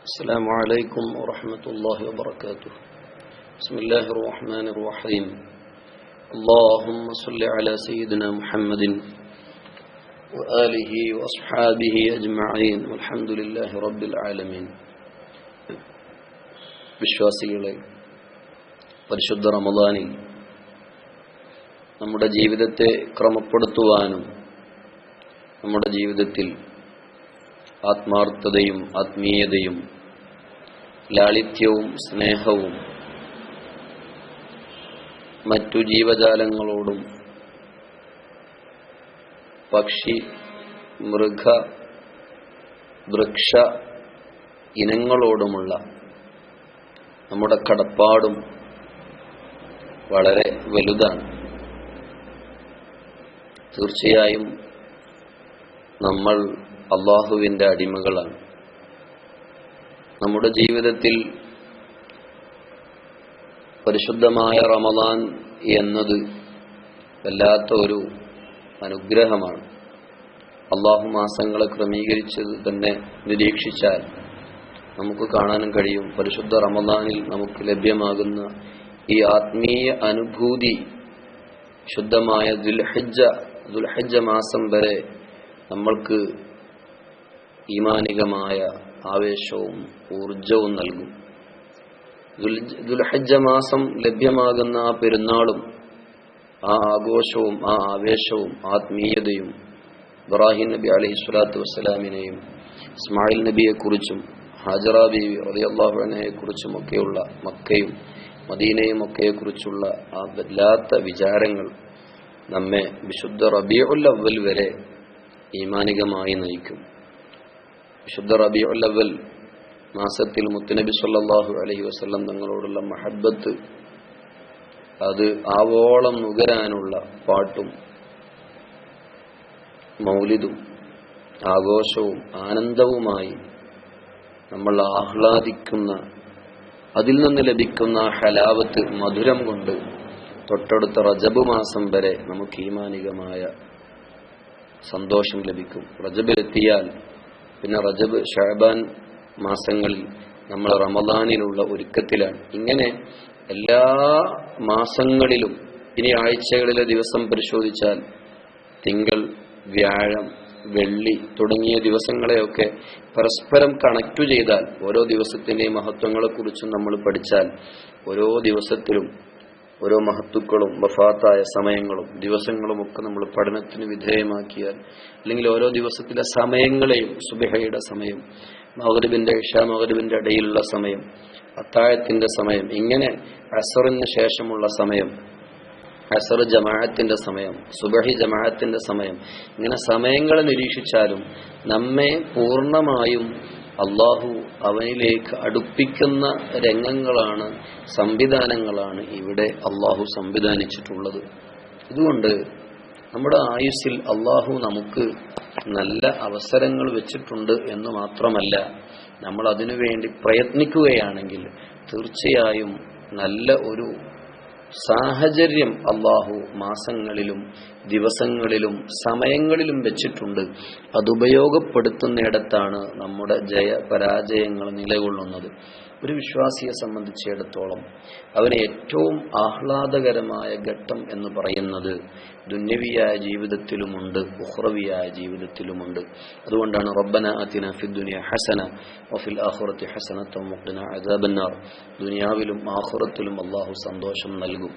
السلام عليكم ورحمة الله وبركاته بسم الله الرحمن الرحيم اللهم صل على سيدنا محمد وآله وأصحابه أجمعين والحمد لله رب العالمين വിശ്വാസികളെ പരിശുദ്ധ റമദാനിൽ നമ്മുടെ ജീവിതത്തെ ക്രമപ്പെടുത്തുവാനും നമ്മുടെ ജീവിതത്തിൽ ആത്മാർത്ഥതയും ആത്മീയതയും ലാളിത്യവും സ്നേഹവും മറ്റു ജീവജാലങ്ങളോടും പക്ഷി മൃഗ വൃക്ഷ ഇനങ്ങളോടുമുള്ള നമ്മുടെ കടപ്പാടും വളരെ വലുതാണ്. തീർച്ചയായും നമ്മൾ അള്ളാഹുവിന്റെ അടിമകളാണ്. നമ്മുടെ ജീവിതത്തിൽ പരിശുദ്ധമായ റമദാൻ എന്നത് വല്ലാത്ത ഒരു അനുഗ്രഹമാണ്. അള്ളാഹു മാസങ്ങളെ ക്രമീകരിച്ചത് തന്നെ നിരീക്ഷിച്ചാൽ നമുക്ക് കാണാനും കഴിയും. പരിശുദ്ധ റമദാനിൽ നമുക്ക് ലഭ്യമാകുന്ന ഈ ആത്മീയ അനുഭൂതി ശുദ്ധമായ ദുൽഹജ്ജ ദുൽഹജ്ജ മാസം വരെ നമ്മൾക്ക് ഈമാനികമായ ആവേശവും ഊർജവും നൽകും. ദുൽഹജ്ജ മാസം ലഭ്യമാകുന്ന ആ പെരുന്നാളും ആ ആഘോഷവും ആ ആവേശവും ആത്മീയതയും ഇബ്രാഹിം നബി അലഹി സ്വലാത്തു വസ്സലാമിനെയും ഇസ്മായിൽ നബിയെക്കുറിച്ചും ഹാജറ ബീവി റളിയല്ലാഹുവിനെ കുറിച്ചും ഒക്കെയുള്ള മക്കയും മദീനയും ഒക്കെക്കുറിച്ചുള്ള ആ വല്ലാത്ത വിചാരങ്ങൾ നമ്മെ വിശുദ്ധ റബിയുൽ അവൽ വരെ ഈമാനികമായി നയിക്കും. വിശുദ്ധ റബിയുൽ അവൽ മാസത്തിൽ മുത്തുനബി സല്ലാഹു അലഹി വസല്ലം തങ്ങളോടുള്ള മഹബത്ത് അത് ആവോളം നുകരാനുള്ള പാട്ടും മൗലിദും ആഘോഷവും ആനന്ദവുമായി നമ്മൾ ആഹ്ലാദിക്കുന്ന അതിൽ നിന്ന് ലഭിക്കുന്ന ഹലാവത്ത് മധുരം കൊണ്ട് തൊട്ടടുത്ത റജബ് മാസം വരെ നമുക്ക് ഈമാനികമായ സന്തോഷം ലഭിക്കും. റജബിലെത്തിയാൽ പിന്നെ റജബ് ഷാബാൻ മാസങ്ങളിൽ നമ്മൾ റമദാനിലുള്ള ഒരുക്കത്തിലാണ്. ഇങ്ങനെ എല്ലാ മാസങ്ങളിലും ഇനി ആഴ്ചകളിലെ ദിവസം പരിശോധിച്ചാൽ തിങ്കൾ വ്യാഴം വെള്ളി തുടങ്ങിയ ദിവസങ്ങളെയൊക്കെ പരസ്പരം കണക്റ്റു ചെയ്താൽ ഓരോ ദിവസത്തിന്റെയും മഹത്വങ്ങളെക്കുറിച്ചും നമ്മൾ പഠിച്ചാൽ ഓരോ ദിവസത്തിലും ഓരോ മഹത്തുക്കളും വഫാത്തായ സമയങ്ങളും ദിവസങ്ങളും ഒക്കെ നമ്മൾ പഠനത്തിന് വിധേയമാക്കിയാൽ അല്ലെങ്കിൽ ഓരോ ദിവസത്തിലെ സമയങ്ങളെയും സുബിഹയുടെ സമയം മഹരിബിന്റെ ഇഷാ മഹരിബിന്റെ ഇടയിലുള്ള സമയം അത്താഴത്തിന്റെ സമയം ഇങ്ങനെ അസറിന് ശേഷമുള്ള സമയം അസർ ജമാഅത്തിന്റെ സമയം സുബഹി ജമാഅത്തിന്റെ സമയം ഇങ്ങനെ സമയങ്ങളെ നിരീക്ഷിച്ചാലും നമ്മെ പൂർണമായും അള്ളാഹു അവനിലേക്ക് അടുപ്പിക്കുന്ന രംഗങ്ങളാണ് സംവിധാനങ്ങളാണ് ഇവിടെ അള്ളാഹു സംവിധാനിച്ചിട്ടുള്ളത്. ഇതുകൊണ്ട് നമ്മുടെ ആയുസ്സിൽ അള്ളാഹു നമുക്ക് നല്ല അവസരങ്ങൾ വെച്ചിട്ടുണ്ട് എന്ന് മാത്രമല്ല നമ്മൾ അതിനുവേണ്ടി പ്രയത്നിക്കുകയാണെങ്കിൽ തീർച്ചയായും നല്ല ഒരു സാഹചര്യം അള്ളാഹു മാസങ്ങളിലും ദിവസങ്ങളിലും സമയങ്ങളിലും വെച്ചിട്ടുണ്ട്. അതുപയോഗപ്പെടുത്തുന്നിടത്താണ് നമ്മുടെ ജയ പരാജയങ്ങൾ നിലകൊള്ളുന്നത്. ഒരു വിശ്വാസിയെ സംബന്ധിച്ചിടത്തോളം അവന് ഏറ്റവും ആഹ്ലാദകരമായ ഘട്ടം എന്ന് പറയുന്നത് ദുന്യവിയായ ജീവിതത്തിലുമുണ്ട് ഉഹ്റവിയായ ജീവിതത്തിലുമുണ്ട്. അതുകൊണ്ടാണ് റബ്ബന അതിന ഫിദ്ദുനിയ ഹസന വഫിൽ ആഹുറത്തി ഹസനത്തും മുഖ്ദിന അജാബന്നാർ ദുനിയാവിലും ആഹുറത്തിലും അള്ളാഹു സന്തോഷം നൽകും.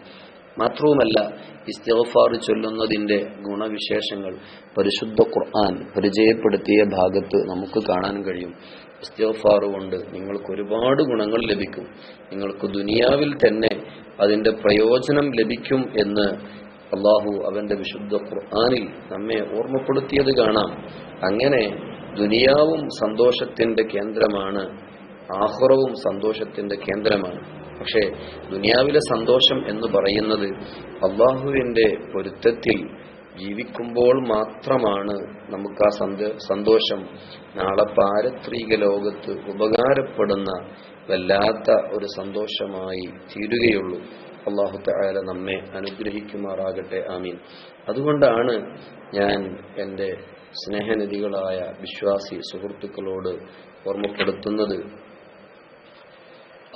മാത്രവുമല്ല ഇസ്തിഗ്ഫാർ ചൊല്ലുന്നതിന്റെ ഗുണവിശേഷങ്ങൾ പരിശുദ്ധ ഖുർആൻ പരിചയപ്പെടുത്തിയ ഭാഗത്ത് നമുക്ക് കാണാൻ കഴിയും. ഇസ്തിഗ്ഫാർ കൊണ്ട് നിങ്ങൾക്ക് ഒരുപാട് ഗുണങ്ങൾ ലഭിക്കും. നിങ്ങൾക്ക് ദുനിയാവിൽ തന്നെ അതിന്റെ പ്രയോജനം ലഭിക്കും എന്ന് അള്ളാഹു അവന്റെ വിശുദ്ധ ഖുർആാനിൽ നമ്മെ ഓർമ്മപ്പെടുത്തിയത് കാണാം. അങ്ങനെ ദുനിയാവും സന്തോഷത്തിന്റെ കേന്ദ്രമാണ് ആഹുറവും സന്തോഷത്തിന്റെ കേന്ദ്രമാണ്. പക്ഷേ ദുനിയാവിലെ സന്തോഷം എന്ന് പറയുന്നത് അള്ളാഹുവിന്റെ പൊരുത്തത്തിൽ ജീവിക്കുമ്പോൾ മാത്രമാണ് നമുക്ക് ആ സന്തോഷം. നാളെ പാരത്രിക ലോകത്ത് ഉപകാരപ്പെടുന്ന വല്ലാത്ത ഒരു സന്തോഷമായി തീരുകയുള്ളൂ. അള്ളാഹു തആല നമ്മെ അനുഗ്രഹിക്കുമാറാകട്ടെ. ആമീൻ. അതുകൊണ്ടാണ് ഞാൻ എന്റെ സ്നേഹനിധികളായ വിശ്വാസി സുഹൃത്തുക്കളോട് ഓർമ്മപ്പെടുത്തുന്നത്.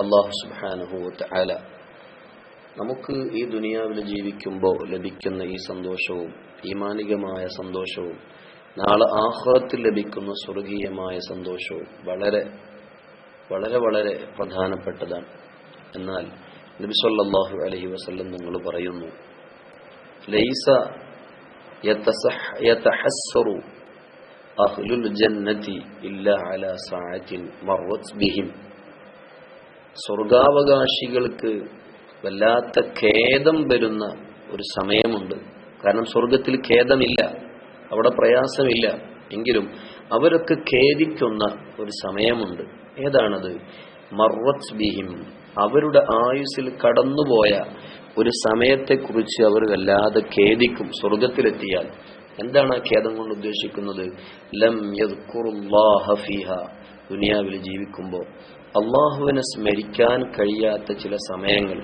അള്ളാഹു സുബാനുഭൂത്ത് അല നമുക്ക് ഈ ദുനിയാവിൽ ജീവിക്കുമ്പോൾ ലഭിക്കുന്ന ഈ സന്തോഷവും ഈമാനികമായ സന്തോഷവും നാളെ ആഹ്റത്തിൽ ലഭിക്കുന്ന സ്വർഗീയമായ സന്തോഷവും വളരെ വളരെ വളരെ പ്രധാനപ്പെട്ടതാണ്. എന്നാൽ നബിസ്വല്ലാഹു അലഹി വസല്ലം നിങ്ങൾ പറയുന്നു ലൈസ യതഹസ്സറു അഹ്ലുൽ ജന്നതി ഇല്ല അല സാഅത്തിൻ മർവത് ബിഹിം. സ്വർഗാവകാശികൾക്ക് വല്ലാത്ത ഖേദം വരുന്ന ഒരു സമയമുണ്ട്. കാരണം സ്വർഗത്തിൽ ഖേദമില്ല അവിടെ പ്രയാസമില്ല. എങ്കിലും അവരൊക്കെ ഖേദിക്കുന്ന ഒരു സമയമുണ്ട്. ഏതാണത്? മർവത് ബിഹിം. അവരുടെ ആയുസ്സിൽ കടന്നുപോയ ഒരു സമയത്തെക്കുറിച്ച് അവർ വല്ലാതെ ഖേദിക്കും സ്വർഗത്തിലെത്തിയാൽ. എന്താണ് ആ ഖേദം കൊണ്ട് ഉദ്ദേശിക്കുന്നത്? ലം ദുനിയാവിൽ ജീവിക്കുമ്പോൾ അള്ളാഹുവിനെ സ്മരിക്കാൻ കഴിയാത്ത ചില സമയങ്ങൾ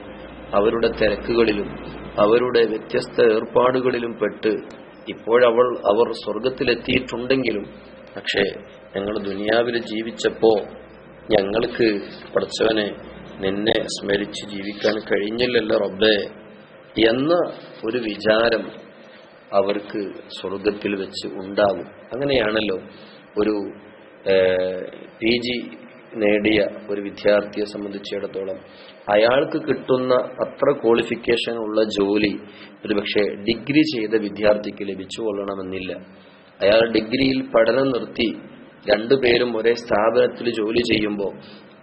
അവരുടെ തിരക്കുകളിലും അവരുടെ വ്യത്യസ്ത ഏർപ്പാടുകളിലും പെട്ട് ഇപ്പോഴവൾ അവർ സ്വർഗത്തിലെത്തിയിട്ടുണ്ടെങ്കിലും പക്ഷേ ഞങ്ങൾ ദുനിയാവിൽ ജീവിച്ചപ്പോ ഞങ്ങൾക്ക് പഠിച്ചവനെ നിന്നെ സ്മരിച്ച് ജീവിക്കാൻ കഴിഞ്ഞില്ലല്ലോ റബ്ബേ എന്ന ഒരു വിചാരം അവർക്ക് സ്വർഗത്തിൽ വെച്ച് ഉണ്ടാകും അങ്ങനെയാണല്ലോ ഒരു പി ജി നേടിയ ഒരു വിദ്യാർത്ഥിയെ സംബന്ധിച്ചിടത്തോളം അയാൾക്ക് കിട്ടുന്ന അത്ര ക്വാളിഫിക്കേഷൻ ഉള്ള ജോലി ഒരുപക്ഷെ ഡിഗ്രി ചെയ്ത വിദ്യാർത്ഥിക്ക് ലഭിച്ചു കൊള്ളണമെന്നില്ല. അയാൾ ഡിഗ്രിയിൽ പഠനം നിർത്തി രണ്ടുപേരും ഒരേ സ്ഥാപനത്തിൽ ജോലി ചെയ്യുമ്പോൾ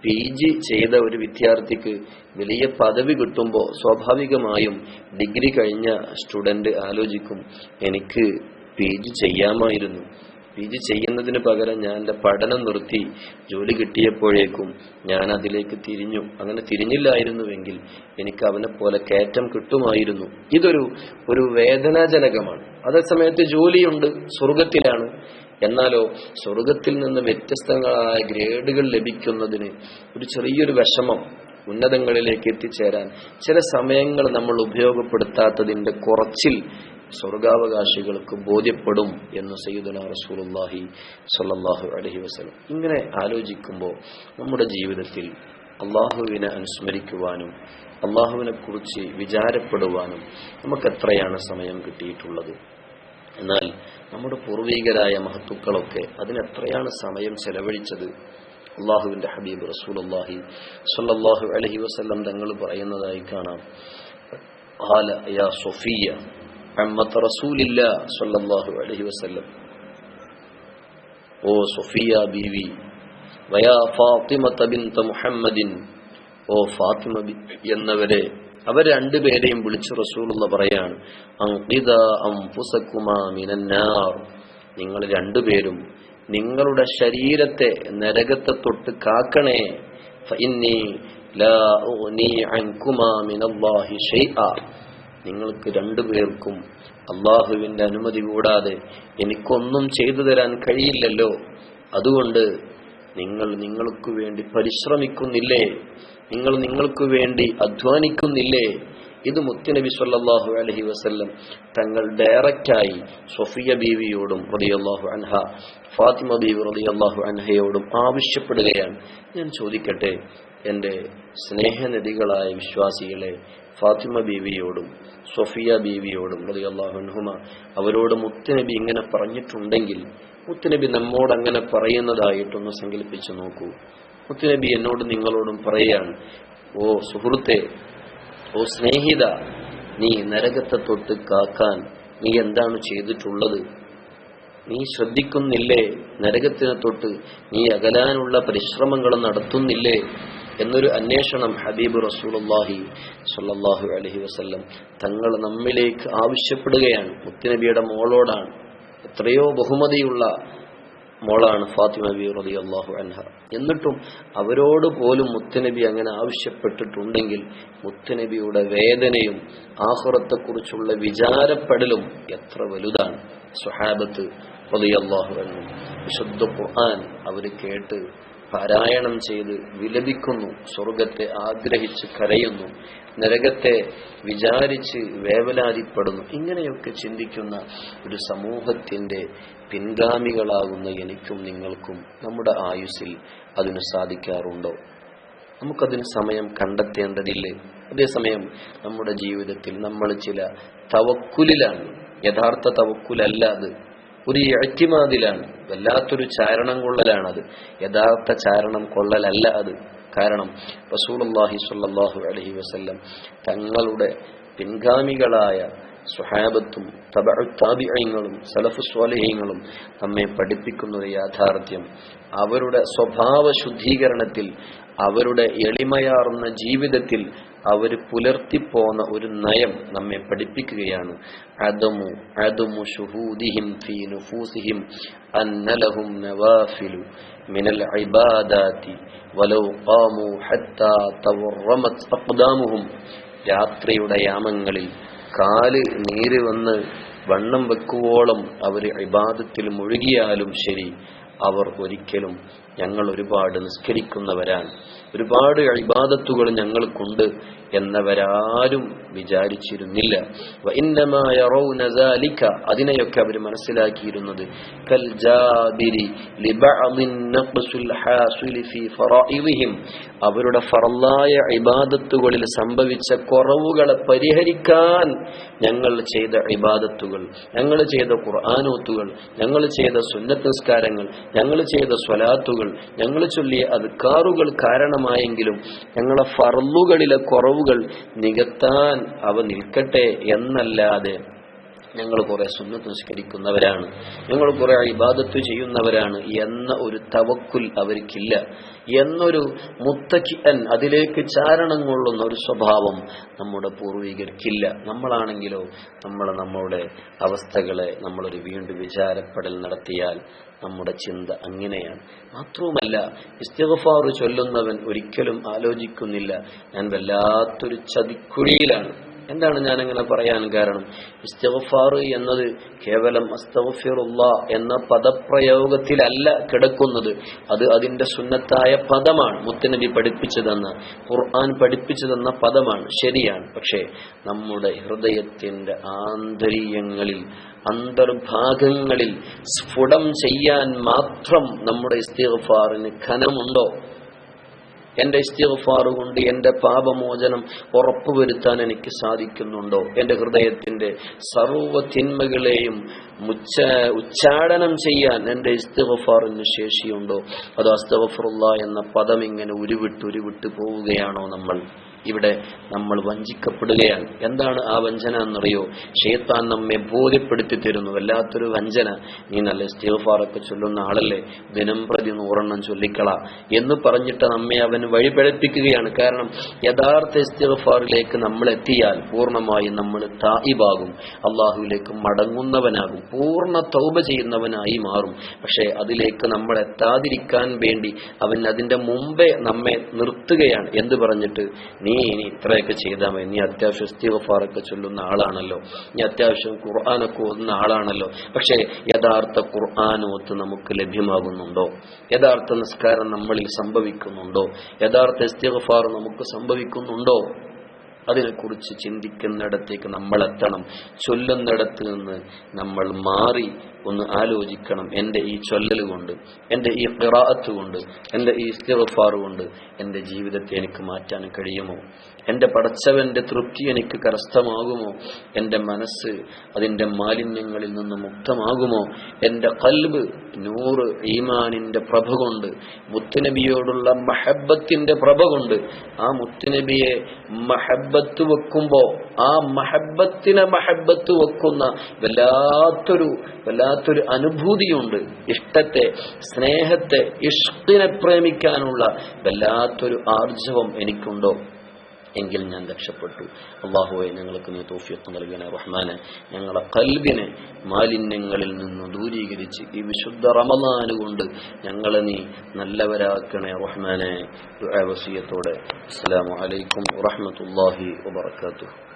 പി ജി ചെയ്ത ഒരു വിദ്യാർത്ഥിക്ക് വലിയ പദവി കിട്ടുമ്പോൾ സ്വാഭാവികമായും ഡിഗ്രി കഴിഞ്ഞ സ്റ്റുഡന്റ് ആലോചിക്കും എനിക്ക് പി ജി ചെയ്യാമായിരുന്നു. പി ജി ചെയ്യുന്നതിന് പകരം ഞാൻ എന്റെ പഠനം നിർത്തി. ജോലി കിട്ടിയപ്പോഴേക്കും ഞാൻ അതിലേക്ക് തിരിഞ്ഞു. അങ്ങനെ തിരിഞ്ഞില്ലായിരുന്നുവെങ്കിൽ എനിക്ക് അവനെ പോലെ കയറ്റം കിട്ടുമായിരുന്നു. ഇതൊരു ഒരു വേദനാജനകമാണ്. അതേസമയത്ത് ജോലിയുണ്ട് സ്വർഗത്തിലാണ് എന്നാലോ സ്വർഗത്തിൽ നിന്ന് വ്യത്യസ്തങ്ങളായ ഗ്രേഡുകൾ ലഭിക്കുന്നതിന് ഒരു ചെറിയൊരു വിഷമം ഉന്നതങ്ങളിലേക്ക് എത്തിച്ചേരാൻ. ചില സമയങ്ങൾ നമ്മൾ ഉപയോഗപ്പെടുത്താത്തതിന്റെ കുറച്ചിൽ സ്വർഗാവകാശികൾക്ക് ബോധ്യപ്പെടും എന്ന് സയ്യിദുന റസൂലുല്ലാഹി സല്ലാഹു അലഹി വസ്ലം ഇങ്ങനെ ആലോചിക്കുമ്പോൾ നമ്മുടെ ജീവിതത്തിൽ അള്ളാഹുവിനെ അനുസ്മരിക്കുവാനും അള്ളാഹുവിനെക്കുറിച്ച് വിചാരപ്പെടുവാനും നമുക്ക് എത്രയാണ് സമയം കിട്ടിയിട്ടുള്ളത്? എന്നാൽ നമ്മുടെ പൂർവീകരായ മഹത്തുക്കളൊക്കെ അതിനെത്രയാണ് സമയം ചെലവഴിച്ചത്? അള്ളാഹുവിന്റെ ഹബീബ് റസൂലല്ലാഹി സല്ലാഹു അലഹി വസ്ലം തങ്ങൾ പറയുന്നതായി കാണാം. അമ്മത്ത് റസൂലില്ല സല്ലാഹു അലഹി വസ്ല്ലം. ഓ സൊഫിയ ബീവി വയാ ഫാത്തിമ ബിന്ത മുഹമ്മദിൻ. ഓ ഫാത്തിമ ബി എന്നവരെ അവർ രണ്ടുപേരെയും വിളിച്ച് റസൂലുള്ള പറയാണ് നിങ്ങൾ രണ്ടുപേരും നിങ്ങളുടെ ശരീരത്തെ നരകത്തെ തൊട്ട് കാക്കണേ. നിങ്ങൾക്ക് രണ്ടുപേർക്കും അള്ളാഹുവിന്റെ അനുമതി കൂടാതെ എനിക്കൊന്നും ചെയ്തു തരാൻ കഴിയില്ലല്ലോ. അതുകൊണ്ട് നിങ്ങൾ നിങ്ങൾക്ക് വേണ്ടി പരിശ്രമിക്കുന്നില്ലേ? നിങ്ങൾ നിങ്ങൾക്ക് വേണ്ടി അധ്വാനിക്കുന്നില്ലേ? ഇത് മുത്തുനബി സല്ലാഹു അലഹി വസ്ല്ലം തങ്ങൾ ഡയറക്റ്റായി സൊഫിയ ബീവിയോടും റളിയല്ലാഹു അൻഹ ഫാത്തിമ ബീവി റളിയല്ലാഹു അൻഹയോടും ആവശ്യപ്പെടുകയാണ്. ഞാൻ ചോദിക്കട്ടെ എന്റെ സ്നേഹനിധികളായ വിശ്വാസികളെ ഫാത്തിമ ബീവിയോടും സൊഫിയ ബീവിയോടും റളിയല്ലാഹു അൻഹുമ അവരോട് മുത്തുനബി ഇങ്ങനെ പറഞ്ഞിട്ടുണ്ടെങ്കിൽ മുത്തുനബി നമ്മോട് അങ്ങനെ പറയുന്നതായിട്ടൊന്ന് സങ്കല്പിച്ചു നോക്കൂ. മുത്തുനബി എന്നോട് നിങ്ങളോടും പറയുകയാണ് ഓ സുഹൃത്തെ ഓ സ്നേഹിത നീ നരകത്തെ തൊട്ട് കാക്കാൻ നീ എന്താണ് ചെയ്തിട്ടുള്ളത്? നീ ശ്രദ്ധിക്കുന്നില്ലേ? നരകത്തിനെ തൊട്ട് നീ അകലാനുള്ള പരിശ്രമങ്ങൾ നടത്തുന്നില്ലേ? എന്നൊരു അന്വേഷണം ഹബീബ് റസൂലുള്ളാഹി സല്ലാഹു അലഹി വസ്ല്ലം തങ്ങൾ നമ്മിലേക്ക് ആവശ്യപ്പെടുകയാണ്. മുത്തുനബിയുടെ മോളോടാണ്. എത്രയോ ബഹുമതിയുള്ള മോളാണ് ഫാത്തിമ ബി അള്ളാഹു അൻഹ. എന്നിട്ടും അവരോട് പോലും മുത്തുനബി അങ്ങനെ ആവശ്യപ്പെട്ടിട്ടുണ്ടെങ്കിൽ മുത്തുനബിയുടെ വേദനയും ആഹുറത്തെക്കുറിച്ചുള്ള വിചാരപ്പെടലും എത്ര വലുതാണ്. സുഹാബത്ത് റളിയല്ലാഹു അൻഹു വിശുദ്ധ ഖുർആൻ അവർ കേട്ട് പാരായണം ചെയ്ത് വിലപിക്കുന്നു സ്വർഗത്തെ ആഗ്രഹിച്ച് കരയുന്നു നരകത്തെ വിചാരിച്ച് വേവലാതിപ്പെടുന്നു. ഇങ്ങനെയൊക്കെ ചിന്തിക്കുന്ന ഒരു സമൂഹത്തിന്റെ പിൻഗാമികളാകുന്ന എനിക്കും നിങ്ങൾക്കും നമ്മുടെ ആയുസ്സിൽ അതിന് സാധിക്കാറുണ്ടോ? നമുക്കതിന് സമയം കണ്ടെത്തേണ്ടതില്ലേ? അതേസമയം നമ്മുടെ ജീവിതത്തിൽ നമ്മൾ ചില തവക്കുലിലാണ്. യഥാർത്ഥ തവക്കുലല്ല അത്. ഒരു എഴുത്തിമാതിലാണ് വല്ലാത്തൊരു ചാരണം കൊള്ളലാണത്. യഥാർത്ഥ ചാരണം കൊള്ളലല്ല അത്. കാരണം റസൂലുള്ളാഹി സ്വല്ലല്ലാഹു അലൈഹി വസല്ലം തങ്ങളുടെ പിൻഗാമികളായ സുഹാബത്തും സലഫു സ്വാലിഹ്യങ്ങളും നമ്മെ പഠിപ്പിക്കുന്ന ഒരു യാഥാർത്ഥ്യം. അവരുടെ സ്വഭാവ ശുദ്ധീകരണത്തിൽ അവരുടെ എളിമയാർന്ന ജീവിതത്തിൽ അവർ പുലർത്തിപ്പോന്ന ഒരു നയം നമ്മെ പഠിപ്പിക്കുകയാണ്. അദമു അദമു ഷുഹൂദിഹിം ഫീ നുഫൂസിഹിം അന്നലഹും നവാഫിലു മിനൽ ഇബാദാതി വലൗ ഖാമു ഹത്താ തവറമത് അഖ്ദാമുഹും. രാത്രിയുടെ യാമങ്ങളിൽ കാൽ നീര് വന്ന് വണ്ണം വെക്കുവോളം അവർ ഇബാദത്തിൽ മുഴുകിയാലും ശരി അവർ ഒരിക്കലും ഞങ്ങൾ ഒരുപാട് നിസ്കരിക്കുന്നവരാണ്. ഒരുപാട് അഴിബാദത്തുകൾ ഞങ്ങൾക്കുണ്ട് എന്നവരാരും വിചാരിച്ചിരുന്നില്ല. അതിനെയൊക്കെ അവർ മനസ്സിലാക്കിയിരുന്നത്. അവരുടെ ഫറല്ലായ ഇബാദത്തുകളിൽ സംഭവിച്ച കുറവുകളെ പരിഹരിക്കാൻ ഞങ്ങൾ ചെയ്ത ഇബാദത്തുകൾ ഞങ്ങൾ ചെയ്ത ഖുർആാനോത്തുകൾ ഞങ്ങൾ ചെയ്ത സുന്നത്ത് ഞങ്ങൾ ചെയ്ത സ്വലാത്തുകൾ ഞങ്ങൾ ചൊല്ലിയ അധികാറുകൾ കാരണമായെങ്കിലും ഞങ്ങളെ ഫർലുകളിലെ കുറവുകൾ നികത്താൻ അവ നിൽക്കട്ടെ എന്നല്ലാതെ ഞങ്ങൾ കുറെ സുന്നത്ത് നിസ്കരിക്കുന്നവരാണ്. ഞങ്ങൾ കുറെ ഇബാദത്ത് ചെയ്യുന്നവരാണ്. എന്ന ഒരു തവക്കുൽ അവർക്കില്ല. എന്നൊരു മുത്തക്കിഅൻ അതിലേക്ക് ചാരണം കൊള്ളുന്ന ഒരു സ്വഭാവം നമ്മുടെ പൂർവികർക്കില്ല. നമ്മളാണെങ്കിലോ നമ്മൾ നമ്മളുടെ അവസ്ഥകളെ നമ്മളൊരു വീണ്ടും വിചാരപ്പെടൽ നടത്തിയാൽ നമ്മുടെ ചിന്ത അങ്ങനെയാണ്. മാത്രവുമല്ല ഇസ്തിഗഫാർ ചൊല്ലുന്നവൻ ഒരിക്കലും ആലോചിക്കുന്നില്ല. ഞാൻ വല്ലാത്തൊരു ചതിക്കുഴിയിലാണ്. എന്താണ് ഞാൻ അങ്ങനെ പറയാൻ കാരണം? ഇസ്തഗഫാർ എന്നത് കേവലം അസ്തഗഫിറുള്ള എന്ന പദപ്രയോഗത്തിലല്ല കിടക്കുന്നത്. അത് അതിന്റെ സുന്നത്തായ പദമാണ്. മുത്തനബി പഠിപ്പിച്ചതെന്ന ഖുർആൻ പഠിപ്പിച്ചതെന്ന പദമാണ്. ശരിയാണ്. പക്ഷേ നമ്മുടെ ഹൃദയത്തിന്റെ ആന്തരീയങ്ങളിൽ അന്തർഭാഗങ്ങളിൽ സ്ഫുടം ചെയ്യാൻ മാത്രം നമ്മുടെ ഇസ്തിഗഫാറിന് ഖനമുണ്ടോ എന്റെ ഇസ്തിഗ്ഫാർ കൊണ്ട് എന്റെ പാപമോചനം ഉറപ്പുവരുത്താൻ എനിക്ക് സാധിക്കുന്നുണ്ടോ? എന്റെ ഹൃദയത്തിന്റെ സർവ തിന്മകളെയും ഉച്ച ഉച്ചാടനം ചെയ്യാൻ എന്റെ ഇസ്തിഫാറിന് ശേഷിയുണ്ടോ? അതോ അസ്തഫറുള്ള എന്ന പദം ഇങ്ങനെ ഉരുവിട്ട് ഉരുവിട്ട് പോവുകയാണോ നമ്മൾ? ഇവിടെ നമ്മൾ വഞ്ചിക്കപ്പെടുകയാണ്. എന്താണ് ആ വഞ്ചന എന്നറിയോ? ഷെയ്ത്താൻ നമ്മെ ബോധ്യപ്പെടുത്തി തരുന്നു. വല്ലാത്തൊരു വഞ്ചന. നീ നല്ല സ്റ്റീഫാറൊക്കെ ചൊല്ലുന്ന ആളല്ലേ? ദിനം പ്രതി നൂറെണ്ണം ചൊല്ലിക്കള. എന്ന് പറഞ്ഞിട്ട് നമ്മെ അവൻ വഴിപഴപ്പിക്കുകയാണ് കാരണം യഥാർത്ഥ ഇസ്തിഗ്ഫാറിലേക്ക് നമ്മൾ എത്തിയാൽ പൂർണമായി നമ്മൾ തായിബാകും. അള്ളാഹുവിലേക്ക് മടങ്ങുന്നവനാകും. പൂർണ തൗബ ചെയ്യുന്നവനായി മാറും. പക്ഷേ അതിലേക്ക് നമ്മൾ എത്താതിരിക്കാൻ വേണ്ടി അവൻ അതിന്റെ മുമ്പേ നമ്മെ നിർത്തുകയാണ്. എന്ത് പറഞ്ഞിട്ട്? നീ ഇനി ഇത്രയൊക്കെ ചെയ്താൽ മതി. നീ അത്യാവശ്യം സ്ഥിവഫാറൊക്കെ ചൊല്ലുന്ന ആളാണല്ലോ. നീ അത്യാവശ്യം ഖുർആാനൊക്കെ ഓതുന്ന ആളാണല്ലോ. പക്ഷേ യഥാർത്ഥ ഖുർആാനോത്ത് നമുക്ക് ലഭ്യമാകുന്നുണ്ടോ? യഥാർത്ഥ നിസ്കാരം നമ്മളിൽ സംഭവിക്കുന്നുണ്ടോ? യഥാർത്ഥ ഇസ്തിഗഫാർ നമുക്ക് സംഭവിക്കുന്നുണ്ടോ? അതിനെക്കുറിച്ച് ചിന്തിക്കുന്നിടത്തേക്ക് നമ്മൾ എത്തണം ചൊല്ലുന്നിടത്ത് നിന്ന് നമ്മൾ മാറി ഒന്ന് ആലോചിക്കണം. എന്റെ ഈ ചൊല്ലൽ കൊണ്ട് എന്റെ ഈ ഖിറാഅത്ത് കൊണ്ട് എന്റെ ഈ ഇസ്തിഗ്ഫാർ കൊണ്ട് എന്റെ ജീവിതത്തെ എനിക്ക് മാറ്റാൻ കഴിയുമോ? എന്റെ പടച്ചവന്റെ തൃപ്തി എനിക്ക് കരസ്ഥമാകുമോ? എന്റെ മനസ്സ് അതിന്റെ മാലിന്യങ്ങളിൽ നിന്ന് മുക്തമാകുമോ? എന്റെ കൽബ് നൂറ് ഈമാനിന്റെ പ്രഭ കൊണ്ട് മുത്തുനബിയോടുള്ള മഹബത്തിന്റെ പ്രഭ കൊണ്ട് ആ മുത്തുനബിയെ മഹബത്ത് വെക്കുമ്പോ ആ മഹബത്തിനെ മഹബത്ത് വെക്കുന്ന വല്ലാത്തൊരു വല്ലാത്തൊരു അനുഭൂതിയുണ്ട്. ഇഷ്ടത്തെ സ്നേഹത്തെ ഇഷ്ടിനെ പ്രേമിക്കാനുള്ള വല്ലാത്തൊരു ആർജവം എനിക്കുണ്ടോ? എങ്കിൽ ഞാൻ രക്ഷപ്പെട്ടു. അള്ളാഹുവെ ഞങ്ങൾക്ക് നീ തോഫിയത്ത് നൽകണേ റഹ്മാന്. ഞങ്ങളെ കൽബിനെ മാലിന്യങ്ങളിൽ നിന്ന് ദൂരീകരിച്ച് ഈ വിശുദ്ധ റമദാനുകൊണ്ട് ഞങ്ങളെ നീ നല്ലവരാക്കണേ റഹ്മാനെ. വസീയത്തോടെ. അസ്സാം വലൈക്കും വറഹ്മത്തുള്ളാഹി വബറകാതുഹു.